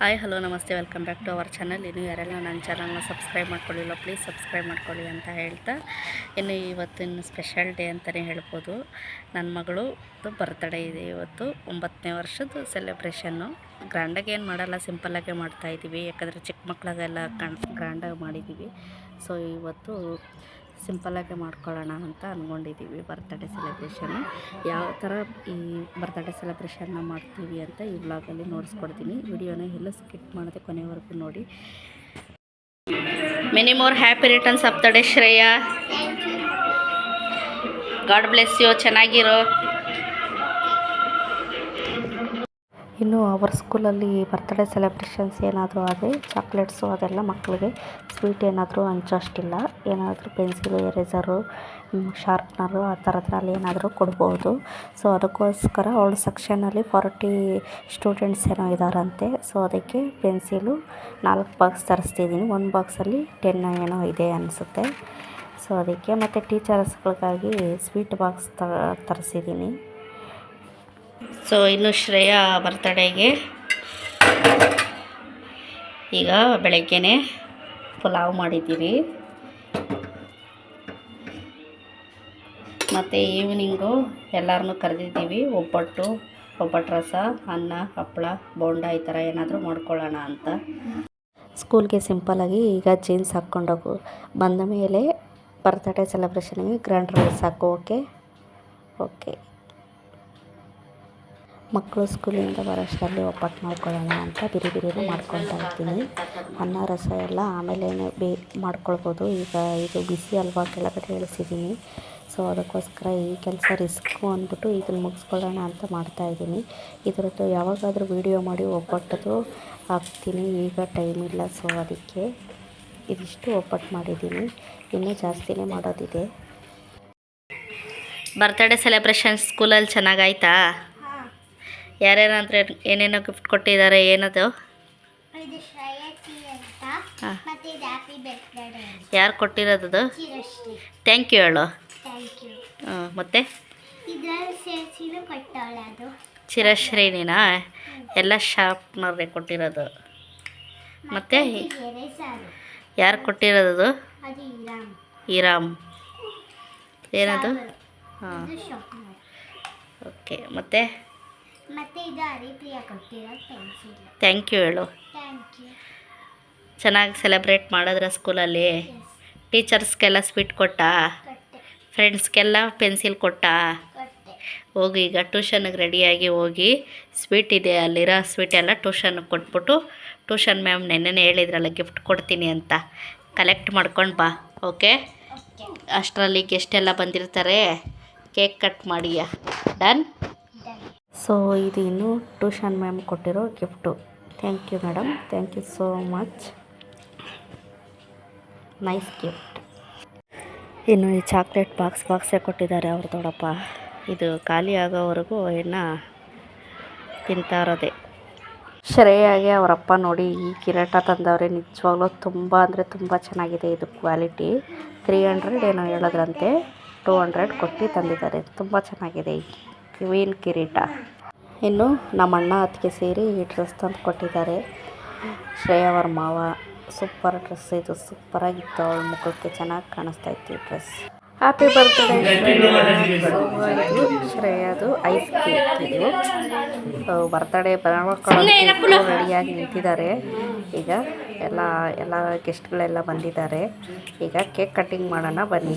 Hi, hello, ನಮಸ್ತೆ. Welcome back to our channel. ಇನ್ನು ಯಾರೆಲ್ಲ ನನ್ನ ಚಾನಲ್ನ ಸಬ್ಸ್ಕ್ರೈಬ್ ಮಾಡ್ಕೊಳ್ಳಿಲ್ಲ, ಪ್ಲೀಸ್ ಸಬ್ಸ್ಕ್ರೈಬ್ ಮಾಡ್ಕೊಳ್ಳಿ ಅಂತ ಹೇಳ್ತಾ. ಇನ್ನು ಇವತ್ತಿನ ಸ್ಪೆಷಲ್ ಡೇ ಅಂತಲೇ ಹೇಳ್ಬೋದು. ನನ್ನ ಮಗಳು ಬರ್ತ್ಡೇ ಇದೆ ಇವತ್ತು. ಒಂಬತ್ತನೇ ವರ್ಷದ ಸೆಲೆಬ್ರೇಷನ್ನು ಗ್ರ್ಯಾಂಡಾಗಿ ಏನು ಮಾಡಲ್ಲ ಸಿಂಪಲ್ಲಾಗೆ ಮಾಡ್ತಾಯಿದ್ದೀವಿ ಯಾಕಂದರೆ ಚಿಕ್ಕ ಮಕ್ಕಳಿಗೆಲ್ಲ ಕಣ್, ಗ್ರ್ಯಾಂಡಾಗಿ ಮಾಡಿದ್ದೀವಿ ಸೊ ಇವತ್ತು ಸಿಂಪಲ್ಲಾಗೆ ಮಾಡ್ಕೊಳ್ಳೋಣ ಅಂತ ಅಂದ್ಕೊಂಡಿದ್ದೀವಿ ಬರ್ತ್ಡೇ ಸೆಲೆಬ್ರೇಷನ್ನು ಯಾವ ಥರ ಈ ಬರ್ತ್ಡೇ ಸೆಲೆಬ್ರೇಷನ್ನ ಮಾಡ್ತೀವಿ ಅಂತ ಈ ವ್ಲಾಗಲ್ಲಿ ನೋಡಿಸ್ಕೊಡ್ತೀನಿ. ವಿಡಿಯೋನ ಎಲ್ಲ ಸ್ಕಿಪ್ ಮಾಡದೆ ಕೊನೆವರೆಗೂ ನೋಡಿ. Many more happy returns of Shreya. God bless you ಚೆನ್ನಾಗಿರೋ. ಇನ್ನು ಅವರ ಸ್ಕೂಲಲ್ಲಿ ಬರ್ತ್ಡೇ ಸೆಲೆಬ್ರೇಷನ್ಸ್ ಏನಾದರೂ ಆದರೆ ಚಾಕ್ಲೇಟ್ಸು ಅದೆಲ್ಲ ಮಕ್ಕಳಿಗೆ ಸ್ವೀಟ್ ಏನಾದರೂ ಹಂಚೋಷ್ಟಿಲ್ಲ ಏನಾದರೂ ಪೆನ್ಸಿಲು, ಎರೇಸರು ಶಾರ್ಪ್ನರು ಆ ಥರದ್ರಲ್ಲಿ ಏನಾದರೂ ಕೊಡ್ಬೋದು. ಸೊ, ಅದಕ್ಕೋಸ್ಕರ ಅವಳ ಸೆಕ್ಷನಲ್ಲಿ ಫಾರ್ಟಿ ಸ್ಟೂಡೆಂಟ್ಸ್ ಏನೋ ಇದ್ದಾರಂತೆ ಸೊ, ಅದಕ್ಕೆ ಪೆನ್ಸಿಲು ನಾಲ್ಕು ಬಾಕ್ಸ್ ತರಿಸ್ತಿದ್ದೀನಿ. ಒಂದು ಬಾಕ್ಸಲ್ಲಿ ಟೆನ್ ಏನೋ ಇದೆ ಅನಿಸುತ್ತೆ. ಸೊ, ಅದಕ್ಕೆ ಮತ್ತು ಟೀಚರ್ಸ್ಗಳಿಗಾಗಿ ಸ್ವೀಟ್ ಬಾಕ್ಸ್ ತರಿಸಿದ್ದೀನಿ. ಸೊ ಇನ್ನು ಶ್ರೇಯಾ ಬರ್ತಡೇಗೆ ಈಗ ಬೆಳಗ್ಗೆನೇ ಪುಲಾವ್ ಮಾಡಿದ್ದೀವಿ ಮತ್ತು ಈವ್ನಿಂಗು ಎಲ್ಲರನ್ನೂ ಕರೆದಿದ್ದೀವಿ. ಒಬ್ಬಟ್ಟು ಒಬ್ಬಟ್ಟು ರಸ, ಅನ್ನ, ಹಪ್ಪಳ, ಬೋಂಡ ಈ ಥರ ಏನಾದರೂ ಮಾಡ್ಕೊಳ್ಳೋಣ ಅಂತ. ಸ್ಕೂಲ್ಗೆ ಸಿಂಪಲಾಗಿ ಈಗ ಜೀನ್ಸ್ ಹಾಕ್ಕೊಂಡೋಗು ಬಂದ ಮೇಲೆ ಬರ್ತಡೇ ಸೆಲೆಬ್ರೇಷನ್ಗೆ ಗ್ರ್ಯಾಂಡ್ ರೈಸ್ ಹಾಕು ಓಕೆ ಓಕೆ. ಮಕ್ಕಳು ಸ್ಕೂಲಿಂದ ಬರೋಷ್ಟರಲ್ಲಿ ಒಬ್ಬಟ್ಟು ಮಾಡ್ಕೊಳ್ಳೋಣ ಅಂತ ಬಿರಿ ಬಿರಿನೂ ಮಾಡ್ಕೊತಾ ಇರ್ತೀನಿ. ಅನ್ನ, ರಸ ಎಲ್ಲ ಆಮೇಲೆ ಬೇ ಮಾಡ್ಕೊಳ್ಬೋದು. ಈಗ ಇದು ಬಿಸಿ ಅಲ್ವಾ ಕೆಳಗಡೆ ಇಳಿಸಿದ್ದೀನಿ ಸೊ, ಅದಕ್ಕೋಸ್ಕರ ಈ ಕೆಲಸ ರಿಸ್ಕು ಅಂದ್ಬಿಟ್ಟು ಇದನ್ನು ಮುಗಿಸ್ಕೊಳ್ಳೋಣ ಅಂತ ಮಾಡ್ತಾಯಿದ್ದೀನಿ ಇದರದ್ದು ಯಾವಾಗಾದರೂ ವೀಡಿಯೋ ಮಾಡಿ ಒಬ್ಬಟ್ಟದು ಹಾಕ್ತೀನಿ. ಈಗ ಟೈಮ್ ಇಲ್ಲ, ಸೊ ಅದಕ್ಕೆ ಇದಿಷ್ಟು ಒಬ್ಬಟ್ಟು ಮಾಡಿದ್ದೀನಿ. ಇನ್ನೂ ಜಾಸ್ತಿನೇ ಮಾಡೋದಿದೆ. ಬರ್ತಡೇ ಸೆಲೆಬ್ರೇಷನ್ ಸ್ಕೂಲಲ್ಲಿ ಚೆನ್ನಾಗಾಯ್ತಾ? ಯಾರ್ಯಾರಂದ್ರೆ ಏನೇನೋ ಗಿಫ್ಟ್ ಕೊಟ್ಟಿದ್ದಾರೆ ಏನದು? ಅಂತ ಯಾರು ಕೊಟ್ಟಿರೋದು ಥ್ಯಾಂಕ್ ಯು ಹೇಳು. ಮತ್ತೆ? ಚಿರಶ್ರೇಣಿನಾ ಎಲ್ಲ ಶಾರ್ಪ್ನವ್ರಿಗೆ ಕೊಟ್ಟಿರೋದು. ಮತ್ತೆ ಯಾರು ಕೊಟ್ಟಿರೋದು ಇರಾಮ್. ಏನದು. ಹಾಂ. ಓಕೆ ಮತ್ತು? ಮತ್ತೆ ಇದು ಹರಿಪ್ರಿಯ ಕೊಟ್ಟಿರೋ ಪೆನ್ಸಿಲ್ ಥ್ಯಾಂಕ್ ಯು ಹೇಳು. ಥ್ಯಾಂಕ್ ಯು ಚೆನ್ನಾಗಿ ಸೆಲೆಬ್ರೇಟ್ ಮಾಡಿದ್ರ ಸ್ಕೂಲಲ್ಲಿ ಟೀಚರ್ಸ್ಗೆಲ್ಲ ಸ್ವೀಟ್ ಕೊಟ್ಟಾ? ಫ್ರೆಂಡ್ಸ್ಗೆಲ್ಲ ಪೆನ್ಸಿಲ್ ಕೊಟ್ಟಾ? ಹೋಗಿ ಈಗ ಟ್ಯೂಷನ್ಗೆ ರೆಡಿಯಾಗಿ ಹೋಗಿ ಸ್ವೀಟ್ ಇದೆ ಅಲ್ಲಿರೋ ಸ್ವೀಟ್ ಎಲ್ಲ ಟ್ಯೂಷನ್ಗೆ ಕೊಟ್ಬಿಟ್ಟು ಟ್ಯೂಷನ್ ಮ್ಯಾಮ್ ನೆನ್ನೆನೇ ಹೇಳಿದ್ರಲ್ಲ ಗಿಫ್ಟ್ ಕೊಡ್ತೀನಿ ಅಂತ. ಕಲೆಕ್ಟ್ ಮಾಡ್ಕೊಂಡು ಬಾ ಓಕೆ ಅಷ್ಟರಲ್ಲಿ ಗೆಸ್ಟೆಲ್ಲ ಬಂದಿರ್ತಾರೆ. ಕೇಕ್ ಕಟ್ ಮಾಡಿಯಾ? ಡನ್ ಸೊ, ಇದು ಇನ್ನು ಟ್ಯೂಷನ್ ಮ್ಯಾಮ್ ಕೊಟ್ಟಿರೋ gift. Thank you madam thank you so much nice gift ಇನ್ನು ಈ ಚಾಕ್ಲೇಟ್ ಬಾಕ್ಸ್ ಬಾಕ್ಸೇ ಕೊಟ್ಟಿದ್ದಾರೆ ಅವ್ರ ದೊಡ್ಡಪ್ಪ. ಇದು ಖಾಲಿ ಆಗೋವರೆಗೂ ಇನ್ನು ತಿಂತಾ ಇರೋದೆ. ಶ್ರೇಯಾಗೆ ಅವರಪ್ಪ ನೋಡಿ, ಈ ಕಿರೀಟ ತಂದವ್ರೆ, ನಿಜವಾಗ್ಲೂ ತುಂಬ ಅಂದರೆ ತುಂಬ ಚೆನ್ನಾಗಿದೆ ಇದು ಕ್ವಾಲಿಟಿ ತ್ರೀ ಹಂಡ್ರೆಡ್ ಏನೋ ಹೇಳೋದ್ರಂತೆ ಟೂ ಹಂಡ್ರೆಡ್ ಕೊಟ್ಟು ತಂದಿದ್ದಾರೆ. ತುಂಬ ಚೆನ್ನಾಗಿದೆ ಈ ಕ್ವೀನ್ ಕಿರೀಟ. ಇನ್ನು ನಮ್ಮ ಅಣ್ಣ ಅತ್ತಿಗೆ ಸೇರಿ ಈ ಡ್ರೆಸ್ ತಂದು ಕೊಟ್ಟಿದ್ದಾರೆ. ಶ್ರೇಯಾ ಅವ್ರ ಮಾವ ಸೂಪರ್ ಡ್ರೆಸ್ ಇದು ಸೂಪರಾಗಿತ್ತು ಅವಳ ಮುಖಕ್ಕೆ ಚೆನ್ನಾಗಿ ಕಾಣಿಸ್ತಾ ಇತ್ತು ಈ ಡ್ರೆಸ್ ಹ್ಯಾಪಿ ಬರ್ತ್ಡೇ ಶ್ರೇಯಾದು ಶ್ರೇಯದು ಐಸ್ ಕೇಕ್ ಇದು. ಬರ್ತ್ಡೇ ರೆಡಿಯಾಗಿ ನಿಂತಿದ್ದಾರೆ. ಈಗ ಎಲ್ಲ ಎಲ್ಲ ಗೆಸ್ಟ್ಗಳೆಲ್ಲ ಬಂದಿದ್ದಾರೆ. ಈಗ ಕೇಕ್ ಕಟ್ಟಿಂಗ್ ಮಾಡೋಣ ಬನ್ನಿ.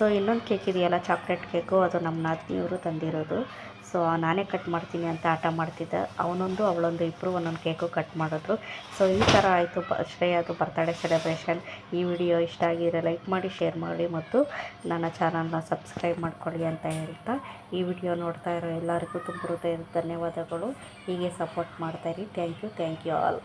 ಸೊ ಇನ್ನೊಂದು ಕೇಕ್ ಇದೆಯಲ್ಲ ಚಾಕ್ಲೇಟ್ ಕೇಕು ಅದು ನಮ್ಮ ನಾದಿನಿಯವರು ತಂದಿರೋದು. ಸೊ ನಾನೇ ಕಟ್ ಮಾಡ್ತೀನಿ ಅಂತ ಆಟ ಮಾಡ್ತಿದ್ದೆ. ಅವನೊಂದು, ಅವಳೊಂದು ಇಬ್ಬರು ಒಂದೊಂದು ಕೇಕು ಕಟ್ ಮಾಡಿದ್ರು. ಸೊ ಈ ಥರ ಆಯಿತು ಬ, ಶ್ರೇಯದು ಬರ್ತಡೇ ಸೆಲೆಬ್ರೇಷನ್ ಈ ವಿಡಿಯೋ ಇಷ್ಟ ಆಗಿದ್ರೆ ಲೈಕ್ ಮಾಡಿ ಶೇರ್ ಮಾಡಿ ಮತ್ತು ನನ್ನ ಚಾನಲ್ನ ಸಬ್ಸ್ಕ್ರೈಬ್ ಮಾಡ್ಕೊಳ್ಳಿ ಅಂತ ಹೇಳ್ತಾ ಈ ವಿಡಿಯೋ ನೋಡ್ತಾ ಇರೋ ಎಲ್ಲರಿಗೂ ತುಂಬ ಹೃದಯದ ಧನ್ಯವಾದಗಳು. ಹೀಗೆ support ಮಾಡ್ತಾಯಿರಿ thank you thank you all